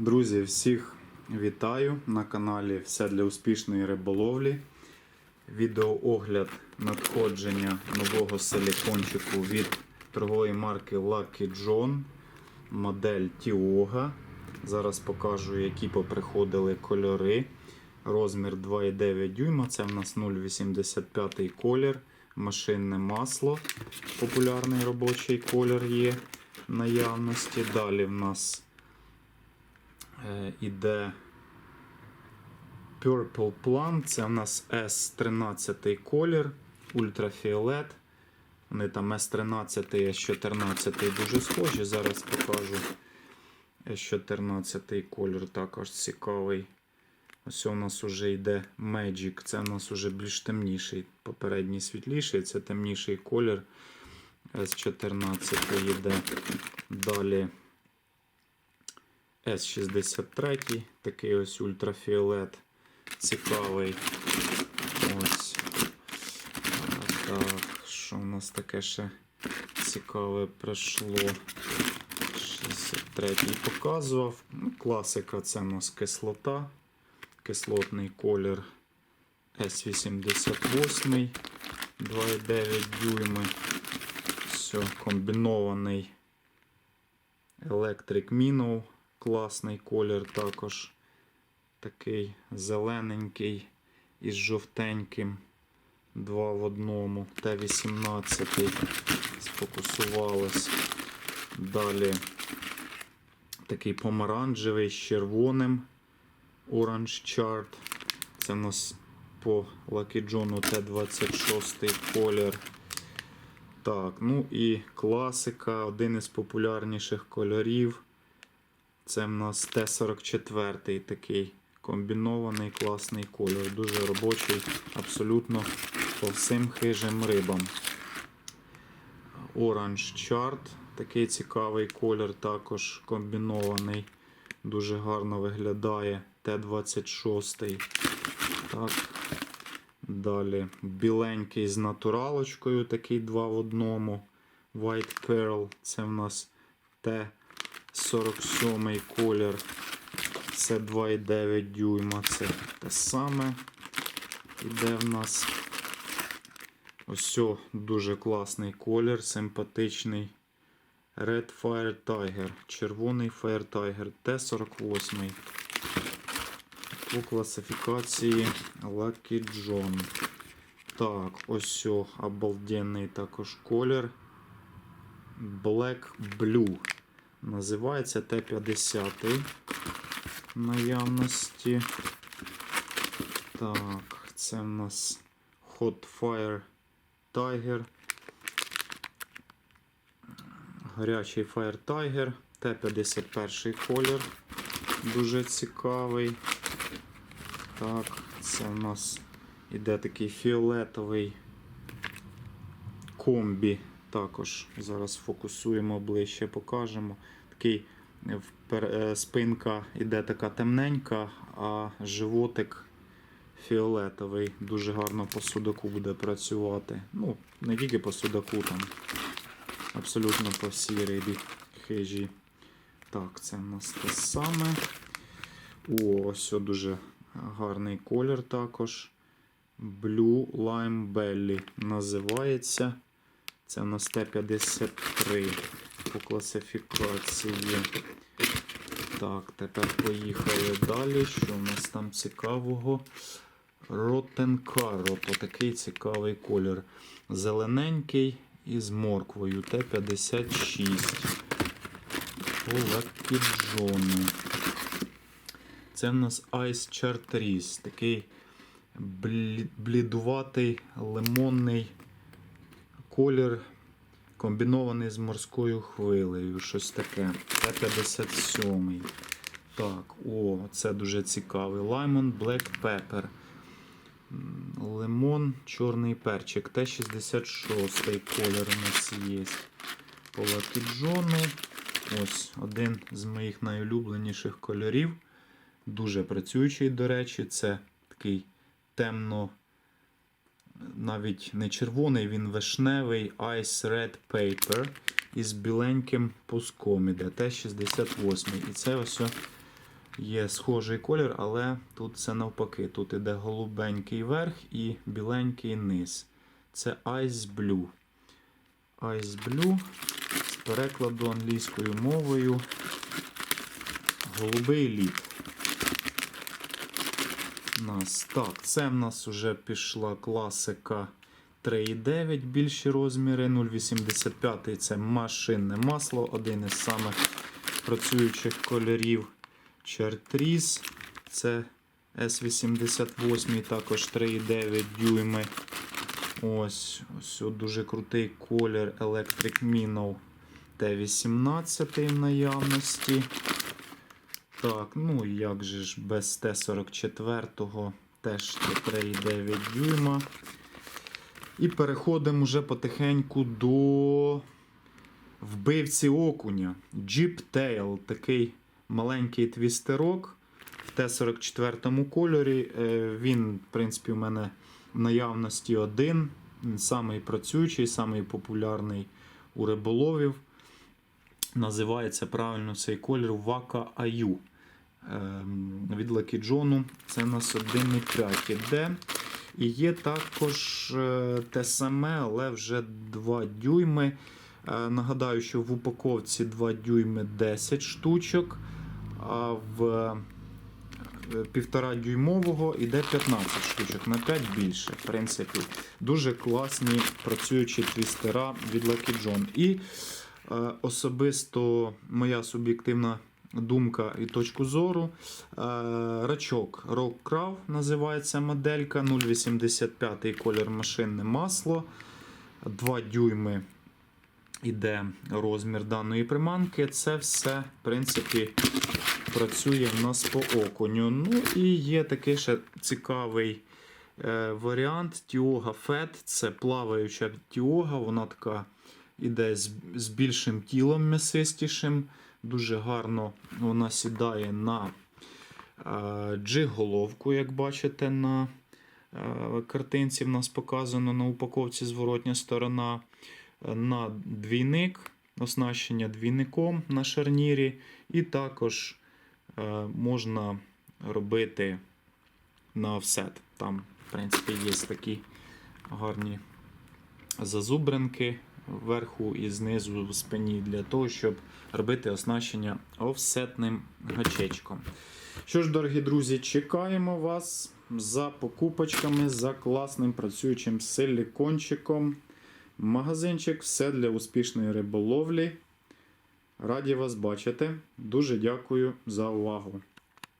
Друзі, всіх вітаю на каналі Все для успішної риболовлі. Відеоогляд надходження нового силікончику від торгової марки Lucky John, модель Tioga. Зараз покажу, які поприходили кольори. Розмір 2,9 дюйма, це в нас 0,85 колір, машинне масло. Популярний робочий колір є наявності. Далі в нас іде Purple Plum, це в нас S13 колір, ультрафіолет. Вони там S13 і S14 дуже схожі. Зараз покажу S14 колір також цікавий. Ось у нас вже йде Magic, це у нас вже більш темніший. Попередній світліший, це темніший колір. S14 йде. Далі S63, такий ось ультрафіолет цікавий. Ось. Так, що у нас таке ще цікаве пройшло? 63 показував. Ну, класика це у нас кислота, кислотний колір S88, 2,9 дюйми. Все, комбінований Electric Minnow, класний колір також такий зелененький із жовтеньким. Два в одному. Т-18 сфокусувалось. Далі такий помаранчевий з червоним Orange Chart. Це в нас по Lucky John Т-26 колір. Так, ну і класика, один із популярніших кольорів. Це в нас Т-44 такий комбінований класний кольор. Дуже робочий, абсолютно по всім хижим рибам. Orange Chart, такий цікавий колір, також комбінований. Дуже гарно виглядає. Т-26. Так. Далі біленький з натуралочкою, такий два в одному. White Pearl, це в нас Т-47 колір. Це 2,9 дюйма. Це те саме. Іде в нас ось дуже класний колір, симпатичний. Red Fire Tiger. Червоний Fire Tiger Т-48 по класифікації Lucky John. Так, ось обалденний також колір. Black Blue. Називається Т-50 наявності. Так, це в нас Hot Fire Tiger. Гарячий Fire Tiger. Т-51 колір. Дуже цікавий. Так, це в нас іде такий фіолетовий комбі. Також зараз фокусуємо ближче, покажемо. Такий е, спинка іде така темненька, а животик фіолетовий. Дуже гарно по судаку буде працювати. Ну, не тільки по судаку, там абсолютно по всій рибі хижі. Так, це в нас те саме. О, ось дуже гарний колір також. Blue Lime Belly називається. Це в нас Т-53 по класифікації. Так, тепер поїхали далі. Що у нас там цікавого? Carrot. Отакий цікавий колір. Зелененький із морквою. Т-56. По Lucky Це в нас Ice Chartreuse. Такий блі- блідуватий лимонний колір, комбінований з морською хвилею. Щось таке. Т-57. Так, о, це дуже цікавий. Lime Black Pepper. Лимон, чорний перчик. Т-66 колір у нас є. По John. Ось один з моїх найулюбленіших кольорів. Дуже працюючий, до речі, це такий темно, навіть не червоний, він вишневий Ice Red Paper із біленьким пуском іде Т-68. І це ось є схожий колір, але тут це навпаки. Тут іде голубенький верх і біленький низ. Це Ice Blue. Ice Blue з перекладу англійською мовою. Голубий лід. Нас. Так, це в нас вже пішла класика 3,9 більші розміри. 0,85 це машинне масло, один із самих працюючих кольорів. Чартріз. Це S88, також 3,9 дюйми. Ось, ось дуже крутий колір Electric Minnow T18 в наявності. Так, ну як же ж без Т-44 теж 3,9 дюйма. І переходимо вже потихеньку до вбивці окуня. Jeep Tail, такий маленький твістерок в Т-44 кольорі. Е, Він, в принципі, у мене в наявності один. Самий працюючий, самий популярний у риболовів. Називається правильно цей колір Вака Аю. Ем, Від Lucky John це у нас 1,5 іде. І є також е, те саме, але вже 2 дюйми. Е, Нагадаю, що в упаковці 2 дюйми 10 штучок, а в е, півтора дюймового іде 15 штучок, на 5 більше. В принципі, дуже класні працюючі твістера від Lucky John. І е, особисто моя суб'єктивна думка і точку зору. Е, Рачок Rock називається моделька 0,85 колір машинне масло. 2 дюйми іде розмір даної приманки. Це все, в принципі, працює в нас по окуню. Ну і є такий ще цікавий е, варіант Тіога Fed. Це плаваюча тіога, вона така іде з більшим тілом м'ясистішим. Дуже гарно вона сідає на е, джиг-головку, як бачите, на е, картинці в нас показано на упаковці зворотня сторона. Е, На двійник, оснащення двійником на шарнірі, і також можна робити на офсет. Там, в принципі, є такі гарні зазубринки вверху і знизу в спині для того, щоб робити оснащення офсетним гачечком. Що ж, дорогі друзі, чекаємо вас за покупочками, за класним працюючим силікончиком. Магазинчик, все для успішної риболовлі. Раді вас бачити. Дуже дякую за увагу.